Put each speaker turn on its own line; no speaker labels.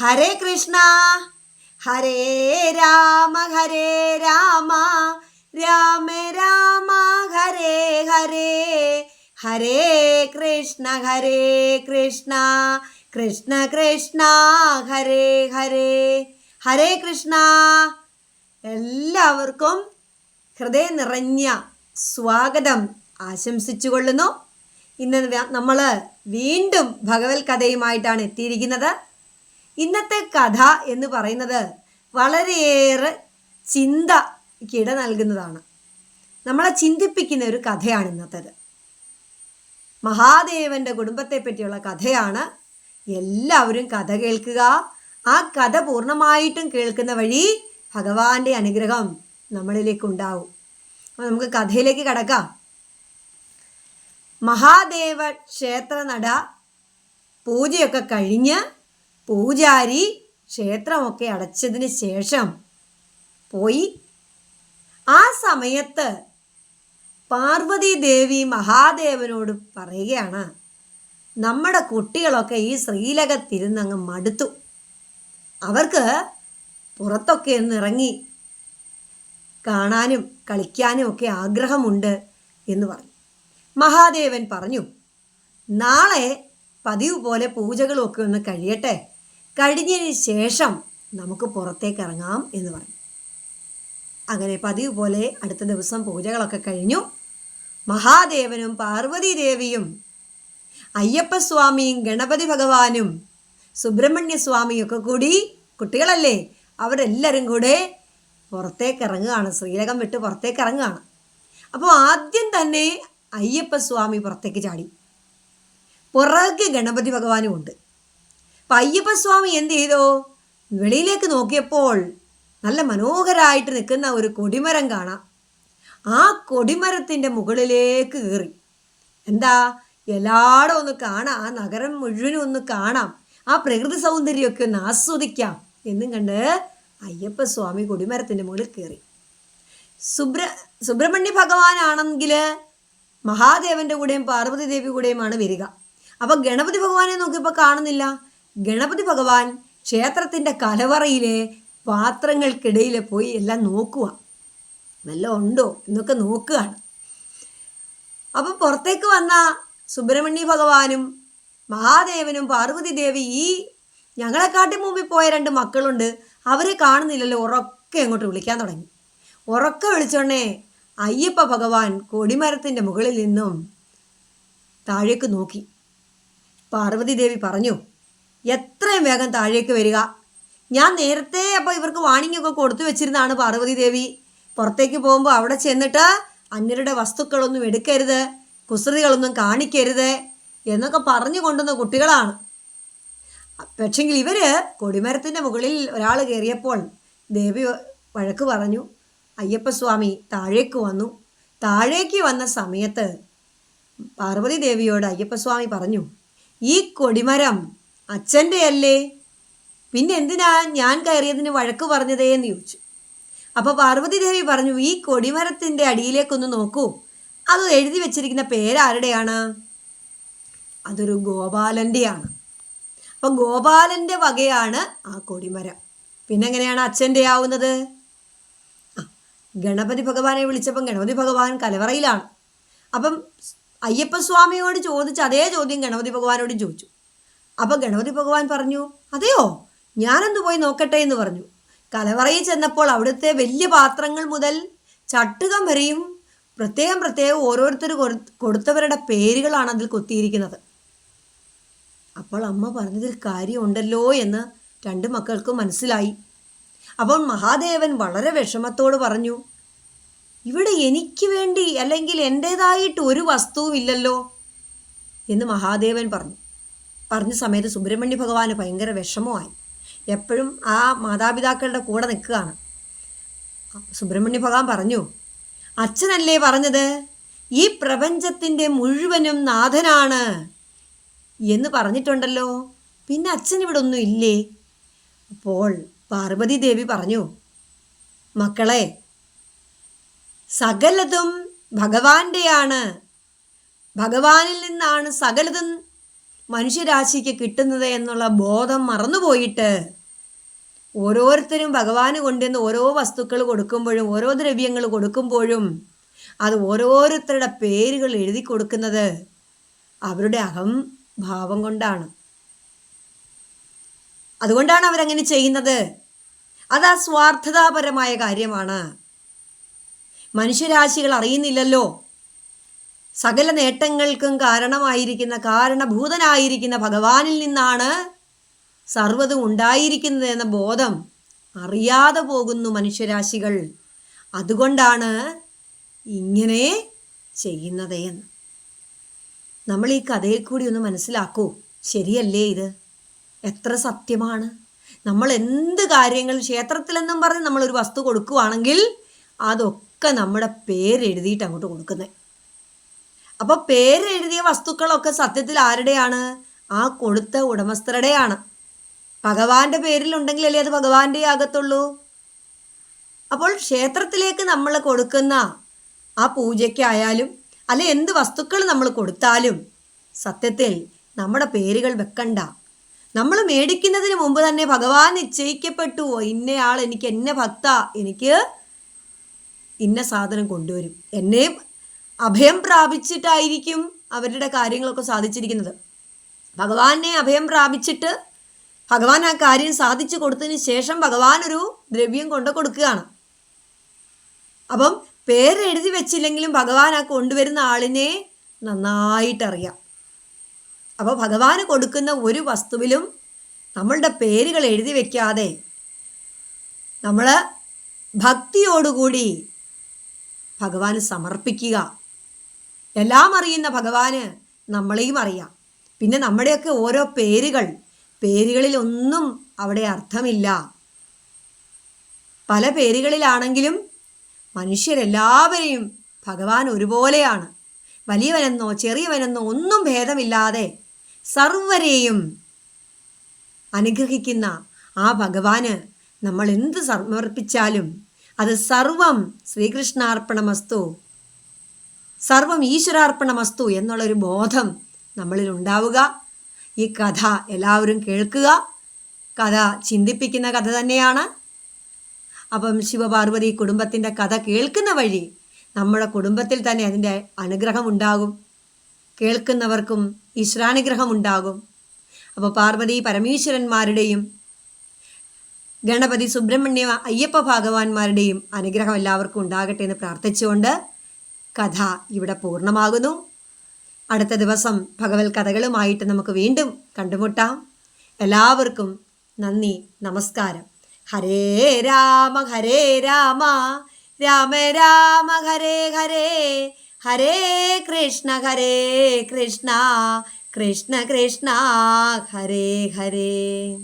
ഹരേ കൃഷ്ണ. ഹരേ രാമ ഹരേ രാമ. രാമ രാമ ഹരേ ഹരേ. ഹരേ കൃഷ്ണ ഹരേ കൃഷ്ണ. കൃഷ്ണ കൃഷ്ണ ഹരേ ഹരേ. ഹരേ കൃഷ്ണ. എല്ലാവർക്കും ഹൃദയം നിറഞ്ഞ സ്വാഗതം ആശംസിച്ചു കൊള്ളുന്നു. ഇന്ന് നമ്മൾ വീണ്ടും ഭഗവത് കഥയുമായിട്ടാണ് എത്തിയിരിക്കുന്നത്. ഇന്നത്തെ കഥ എന്ന് പറയുന്നത് വളരെയേറെ ചിന്തയ്ക്കിട നൽകുന്നതാണ്. നമ്മളെ ചിന്തിപ്പിക്കുന്ന ഒരു കഥയാണ് ഇന്നത്തേത്. മഹാദേവന്റെ കുടുംബത്തെ പറ്റിയുള്ള കഥയാണ് എല്ലാവരും കഥ കേൾക്കുക. ആ കഥ പൂർണമായിട്ടും കേൾക്കുന്ന വഴി ഭഗവാന്റെ അനുഗ്രഹം നമ്മളിലേക്ക് ഉണ്ടാവും. അപ്പോൾ നമുക്ക് കഥയിലേക്ക് കടക്കാം. മഹാദേവ ക്ഷേത്ര നട പൂജയൊക്കെ കഴിഞ്ഞ് പൂജാരി ക്ഷേത്രമൊക്കെ അടച്ചതിന് ശേഷം പോയി. ആ സമയത്ത് പാർവതി ദേവി മഹാദേവനോട് പറയുകയാണ് നമ്മുടെ കുട്ടികളൊക്കെ ഈ ശ്രീലകത്തിരുന്നങ്ങ് മടുത്തു. അവർക്ക് പുറത്തൊക്കെ ഒന്ന് ഇറങ്ങി കാണാനും കളിക്കാനും ഒക്കെ ആഗ്രഹമുണ്ട് എന്ന് പറഞ്ഞു. മഹാദേവൻ പറഞ്ഞു നാളെ പതിവ് പോലെ പൂജകളും ഒക്കെ ഒന്ന് കഴിയട്ടെ. കഴിഞ്ഞതിന് ശേഷം നമുക്ക് പുറത്തേക്ക് ഇറങ്ങാം എന്ന് പറഞ്ഞു. അങ്ങനെ പതിവ് പോലെ അടുത്ത ദിവസം പൂജകളൊക്കെ കഴിഞ്ഞു. മഹാദേവനും പാർവതി ദേവിയും അയ്യപ്പസ്വാമിയും ഗണപതി ഭഗവാനും സുബ്രഹ്മണ്യ സ്വാമിയൊക്കെ കൂടി കുട്ടികളല്ലേ അവരെല്ലാവരും കൂടെ പുറത്തേക്ക് ഇറങ്ങുകയാണ് ശ്രീലകം വിട്ട് പുറത്തേക്ക് ഇറങ്ങുകയാണ് അപ്പോൾ ആദ്യം തന്നെ അയ്യപ്പസ്വാമി പുറത്തേക്ക് ചാടി. പുറകെ ഗണപതി ഭഗവാനും ഉണ്ട്. അപ്പം അയ്യപ്പസ്വാമി എന്ത് ചെയ്തു? വെളിയിലേക്ക് നോക്കിയപ്പോൾ നല്ല മനോഹരമായിട്ട് നിൽക്കുന്ന ഒരു കൊടിമരം കാണാം. ആ കൊടിമരത്തിന്റെ മുകളിലേക്ക് കയറി. എന്താ? എല്ലായിടും ഒന്ന് കാണാം. ആ നഗരം മുഴുവനും ഒന്ന് കാണാം. ആ പ്രകൃതി സൗന്ദര്യമൊക്കെ ഒന്ന് ആസ്വദിക്കാം എന്നും കണ്ട് അയ്യപ്പസ്വാമി കൊടിമരത്തിന്റെ മുകളിൽ കയറി. സുബ്ര സുബ്രഹ്മണ്യ ഭഗവാനാണെങ്കിൽ മഹാദേവന്റെ കൂടെയും പാർവതി ദേവി കൂടെയുമാണ് വരിക. അപ്പൊ ഗണപതി ഭഗവാനെ നോക്കിയപ്പോൾ കാണുന്നില്ല. ഗണപതി ഭഗവാൻ ക്ഷേത്രത്തിന്റെ കലവറയിലെ പാത്രങ്ങൾക്കിടയിൽ പോയി എല്ലാം നോക്കുക. വല്ല ഉണ്ടോ എന്നൊക്കെ നോക്കുകയാണ്. അപ്പം പുറത്തേക്ക് വന്ന സുബ്രഹ്മണ്യ ഭഗവാനും മഹാദേവനും പാർവതി ദേവി ഈ ഞങ്ങളെക്കാട്ടി മുമ്പിൽ പോയ രണ്ട് മക്കളുണ്ട്. അവരെ കാണുന്നില്ലല്ലോ. ഉറക്കെ അങ്ങോട്ട് വിളിക്കാൻ തുടങ്ങി. ഉറക്കെ വിളിച്ചോണേ അയ്യപ്പ ഭഗവാൻ കൊടിമരത്തിന്റെ മുകളിൽ നിന്നും താഴേക്ക് നോക്കി. പാർവതി ദേവി പറഞ്ഞു എത്രയും വേഗം താഴേക്ക് വരിക. ഞാൻ നേരത്തെ അപ്പോൾ ഇവർക്ക് വാണിംഗ് ഒക്കെ കൊടുത്തു വെച്ചിരുന്നതാണ് പാർവതി ദേവി. പുറത്തേക്ക് പോകുമ്പോൾ അവിടെ ചെന്നിട്ട് അന്യരുടെ വസ്തുക്കളൊന്നും എടുക്കരുത് കുസൃതികളൊന്നും കാണിക്കരുത് എന്നൊക്കെ പറഞ്ഞു കൊണ്ടുവന്ന കുട്ടികളാണ്. പക്ഷെങ്കിൽ ഇവർ കൊടിമരത്തിന്റെ മുകളിൽ ഒരാൾ കയറിയപ്പോൾ ദേവി വഴക്ക് പറഞ്ഞു അയ്യപ്പസ്വാമി താഴേക്ക് വന്നു. താഴേക്ക് വന്ന സമയത്ത് പാർവതി ദേവിയോട് അയ്യപ്പസ്വാമി പറഞ്ഞു ഈ കൊടിമരം അച്ഛന്റെ അല്ലേ പിന്നെ എന്തിനാ ഞാൻ കയറിയതിന് വഴക്ക് പറഞ്ഞതേ എന്ന് ചോദിച്ചു. അപ്പോൾ പാർവതിദേവി പറഞ്ഞു ഈ കൊടിമരത്തിന്റെ അടിയിലേക്കൊന്ന് നോക്കൂ. അത് എഴുതി വെച്ചിരിക്കുന്ന പേരാരുടെയാണ്? അതൊരു ഗോപാലന്റെയാണ്. അപ്പം ഗോപാലന്റെ വകയാണ് ആ കൊടിമരം. പിന്നെ എങ്ങനെയാണ് അച്ഛന്റെ ആവുന്നത്? ഗണപതി ഭഗവാനെ വിളിച്ചപ്പം ഗണപതി ഭഗവാൻ കലവറയിലാണ്. അപ്പം അയ്യപ്പസ്വാമിയോട് ചോദിച്ച അതേ ചോദ്യം ഗണപതി ഭഗവാനോടും ചോദിച്ചു. അപ്പം ഗണപതി ഭഗവാൻ പറഞ്ഞു അതെയോ? ഞാനൊന്ന് പോയി നോക്കട്ടെ എന്ന് പറഞ്ഞു. കലവറയിൽ ചെന്നപ്പോൾ അവിടുത്തെ വലിയ പാത്രങ്ങൾ മുതൽ ചട്ടുകം വരെയും പ്രത്യേകം പ്രത്യേകം ഓരോരുത്തർ കൊടുത്തവരുടെ പേരുകളാണ് അതിൽ കൊത്തിയിരിക്കുന്നത്. അപ്പോൾ അമ്മ പറഞ്ഞതിൽ കാര്യമുണ്ടല്ലോ എന്ന് രണ്ട് മക്കൾക്കും മനസ്സിലായി. അപ്പോൾ മഹാദേവൻ വളരെ വിഷമത്തോട് പറഞ്ഞു ഇവിടെ എനിക്ക് വേണ്ടി അല്ലെങ്കിൽ എന്റേതായിട്ട് ഒരു വസ്തുവും ഇല്ലല്ലോ എന്ന് മഹാദേവൻ പറഞ്ഞു. പറഞ്ഞ സമയത്ത് സുബ്രഹ്മണ്യ ഭഗവാന് ഭയങ്കര വിഷമമായി. എപ്പോഴും ആ മാതാപിതാക്കളുടെ കൂടെ നിൽക്കുകയാണ്. സുബ്രഹ്മണ്യ ഭഗവാൻ പറഞ്ഞു അച്ഛനല്ലേ പറഞ്ഞത്? ഈ പ്രപഞ്ചത്തിന്റെ മുഴുവനും നാഥനാണ് എന്ന് പറഞ്ഞിട്ടുണ്ടല്ലോ. പിന്നെ അച്ഛൻ ഇവിടെ ഒന്നും ഇല്ലേ? അപ്പോൾ പാർവതി ദേവി പറഞ്ഞു മക്കളെ സകലതും ഭഗവാന്റെയാണ്. ഭഗവാനിൽ നിന്നാണ് സകലതും മനുഷ്യരാശിക്ക് കിട്ടുന്നത് എന്നുള്ള ബോധം മറന്നുപോയിട്ട് ഓരോരുത്തരും ഭഗവാന് കൊണ്ടുവന്ന് ഓരോ വസ്തുക്കൾ കൊടുക്കുമ്പോഴും ഓരോ ദ്രവ്യങ്ങൾ കൊടുക്കുമ്പോഴും അത് ഓരോരുത്തരുടെ പേരുകൾ എഴുതി കൊടുക്കുന്നത് അവരുടെ അഹം ഭാവം കൊണ്ടാണ്. അതുകൊണ്ടാണ് അവരങ്ങനെ ചെയ്യുന്നത്. അത് ആ സ്വാർത്ഥതാപരമായ കാര്യമാണ്. മനുഷ്യരാശികൾ അറിയുന്നില്ലല്ലോ. സകല നേട്ടങ്ങൾക്കും കാരണമായിരിക്കുന്ന കാരണഭൂതനായിരിക്കുന്ന ഭഗവാനിൽ നിന്നാണ് സർവതും ഉണ്ടായിരിക്കുന്നത് എന്ന ബോധം അറിയാതെ പോകുന്നു മനുഷ്യരാശികൾ. അതുകൊണ്ടാണ് ഇങ്ങനെ ചെയ്യുന്നത് എന്ന്. നമ്മൾ ഈ കഥയിൽ കൂടി ഒന്ന് മനസ്സിലാക്കൂ. ശരിയല്ലേ ഇത്? എത്ര സത്യമാണ്? നമ്മൾ എന്ത് കാര്യങ്ങൾ ക്ഷേത്രത്തിലെന്നും പറഞ്ഞ് നമ്മളൊരു വസ്തു കൊടുക്കുവാണെങ്കിൽ അതൊക്കെ നമ്മുടെ പേരെഴുതിയിട്ട് അങ്ങോട്ട് കൊടുക്കുന്നത് അപ്പോൾ പേരെഴുതിയ വസ്തുക്കളൊക്കെ സത്യത്തിൽ ആരുടെയാണ്? ആ കൊടുത്ത ഉടമസ്ഥരുടെയാണ്. ഭഗവാന്റെ പേരിലുണ്ടെങ്കിലല്ലേ അത് ഭഗവാന്റെ ആകത്തുള്ളൂ. അപ്പോൾ ക്ഷേത്രത്തിലേക്ക് നമ്മൾ കൊടുക്കുന്ന ആ പൂജയ്ക്കായാലും അല്ലെ എന്ത് വസ്തുക്കൾ നമ്മൾ കൊടുത്താലും സത്യത്തിൽ നമ്മുടെ പേരുകൾ വെക്കണ്ട. നമ്മൾ മേടിക്കുന്നതിന് മുമ്പ് തന്നെ ഭഗവാൻ നിശ്ചയിക്കപ്പെട്ടു. ഇന്നയാൾ എനിക്ക് എന്നെ ഭക്ത എനിക്ക് ഇന്ന സാധനം കൊണ്ടുവരും. എന്നെ അഭയം പ്രാപിച്ചിട്ടായിരിക്കും അവരുടെ കാര്യങ്ങളൊക്കെ സാധിച്ചിരിക്കുന്നത്. ഭഗവാനെ അഭയം പ്രാപിച്ചിട്ട് ഭഗവാൻ ആ കാര്യം സാധിച്ചു കൊടുത്തതിന് ശേഷം ഭഗവാൻ ഒരു ദ്രവ്യം കൊണ്ട് കൊടുക്കുകയാണ്. അപ്പം പേര് എഴുതി വെച്ചില്ലെങ്കിലും ഭഗവാൻ ആ കൊണ്ടുവരുന്ന ആളിനെ നന്നായിട്ടറിയാം. അപ്പോൾ ഭഗവാന് കൊടുക്കുന്ന ഒരു വസ്തുവിലും നമ്മളുടെ പേരുകൾ എഴുതി വെക്കാതെ നമ്മൾ ഭക്തിയോടുകൂടി ഭഗവാന് സമർപ്പിക്കുക. എല്ലാം അറിയുന്ന ഭഗവാന് നമ്മളെയും അറിയാം. പിന്നെ നമ്മുടെയൊക്കെ ഓരോ പേരുകൾ പേരുകളിൽ ഒന്നും അവിടെ അർത്ഥമില്ല. പല പേരുകളിലാണെങ്കിലും മനുഷ്യരെല്ലാവരെയും ഭഗവാൻ ഒരുപോലെയാണ്. വലിയവനെന്നോ ചെറിയവനെന്നോ ഒന്നും ഭേദമില്ലാതെ സർവരെയും അനുഗ്രഹിക്കുന്ന ആ ഭഗവാന് നമ്മൾ എന്ത് സമർപ്പിച്ചാലും അത് സർവം ശ്രീകൃഷ്ണാർപ്പണമസ്തു സർവം ഈശ്വരാർപ്പണമസ്തു എന്നുള്ളൊരു ബോധം നമ്മളിൽ ഉണ്ടാവുക ഈ കഥ എല്ലാവരും കേൾക്കുക. കഥ ചിന്തിപ്പിക്കുന്ന കഥ തന്നെയാണ്. അപ്പം ശിവപാർവതി കുടുംബത്തിന്റെ കഥ കേൾക്കുന്ന വഴി നമ്മുടെ കുടുംബത്തിൽ തന്നെ അതിന്റെ അനുഗ്രഹം ഉണ്ടാകും. കേൾക്കുന്നവർക്കും ഈശ്വരാനുഗ്രഹം ഉണ്ടാകും. അപ്പോൾ പാർവതി പരമേശ്വരന്മാരുടെയും ഗണപതി സുബ്രഹ്മണ്യ അയ്യപ്പ ഭഗവാന്മാരുടെയും അനുഗ്രഹം എല്ലാവർക്കും ഉണ്ടാകട്ടെ എന്ന് പ്രാർത്ഥിച്ചുകൊണ്ട് കഥ ഇവിടെ പൂർണമാകുന്നു. അടുത്ത ദിവസം ഭഗവത് കഥകളുമായിട്ട് നമുക്ക് വീണ്ടും കണ്ടുമുട്ടാം. എല്ലാവർക്കും നന്ദി നമസ്കാരം. ഹരേ രാമ ഹരേ രാമ. രാമ രാമ ഹരേ ഹരേ. ഹരേ കൃഷ്ണ ഹരേ കൃഷ്ണ. കൃഷ്ണ കൃഷ്ണ ഹരേ ഹരേ.